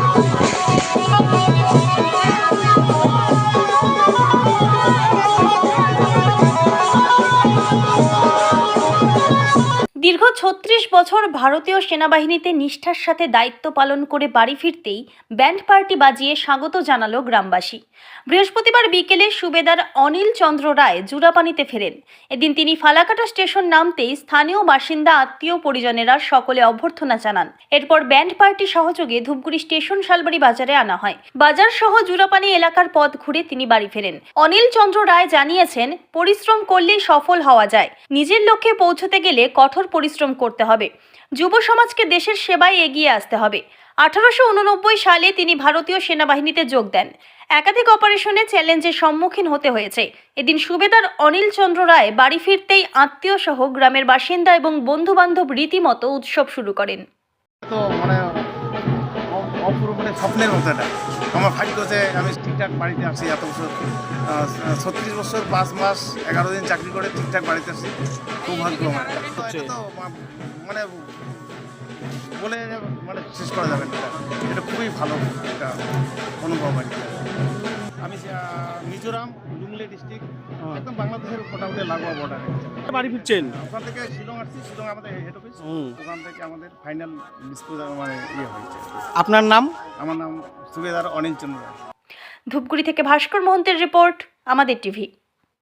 Oh, my God. দীর্ঘ ছত্রিশ বছর ভারতীয় সেনাবাহিনীতে নিষ্ঠার সাথে দায়িত্ব পালন করে বাড়ি ফিরতেই ব্যান্ড পার্টি বাজিয়ে স্বাগত জানালো গ্রামবাসী। বৃহস্পতিবার বিকেলে সুবেদার অনিল চন্দ্র রায় জুরাপানিতে ফেরেন। এদিন তিনি ফালাকাটা স্টেশন নামতেই স্থানীয় বাসিন্দা, আত্মীয় পরিজনেরা সকলে অভ্যর্থনা জানান। এরপর ব্যান্ড পার্টি সহযোগে ধূপগুড়ি স্টেশন শালবাড়ি বাজারে আনা হয়। বাজার সহ জুরাপানি এলাকার পথ ঘুরে তিনি বাড়ি ফেরেন। অনিল চন্দ্র রায় জানিয়েছেন, পরিশ্রম করলেই সফল হওয়া যায়। নিজের লক্ষ্যে পৌঁছতে গেলে কঠোর পরিশ্রম করতে হবে। যুব সমাজকে দেশের সেবায় এগিয়ে আসতে হবে। আঠারোশো উননব্বই সালে তিনি ভারতীয় সেনাবাহিনীতে যোগ দেন। একাধিক অপারেশনে চ্যালেঞ্জের সম্মুখীন হতে হয়েছে। এদিন সুবেদার অনিল চন্দ্র রায় বাড়ি ফিরতেই আত্মীয় সহ গ্রামের বাসিন্দা এবং বন্ধু বান্ধব রীতিমতো উৎসব শুরু করেন। তো মানে অপূর্ব মানে স্বপ্নের মতো এটা আমার ভাগ্য যে আমি ঠিকঠাক বাড়িতে আসি এত বছর ছত্রিশ বছর, পাঁচ মাস, এগারো দিন চাকরি করে ঠিকঠাক বাড়িতে আসি খুব ভাগ্য আমার মানে বলে মানে শেষ করা যাবে না এটা। এটা খুবই ভালো একটা অনুভব আর কি। মিজোরাম লুংলে ডিস্ট্রিক্ট একদম বাংলাদেশের মোটামুটি লাগোয়া বর্ডারে বাড়ি ফিরছেন? ওখান থেকে শিলং আসছি শিলং আমাদের হেড অফিস হুম। ওখান থেকে আমাদের ফাইনাল ডিসপোজাল মানে ইয়ে হয়েছে। আপনার নাম? আমার নাম সুবেদার অনিল চন্দ্র। ধূপগুড়ি থেকে ভাস্কর মহন্তের রিপোর্ট আমাদের টিভি।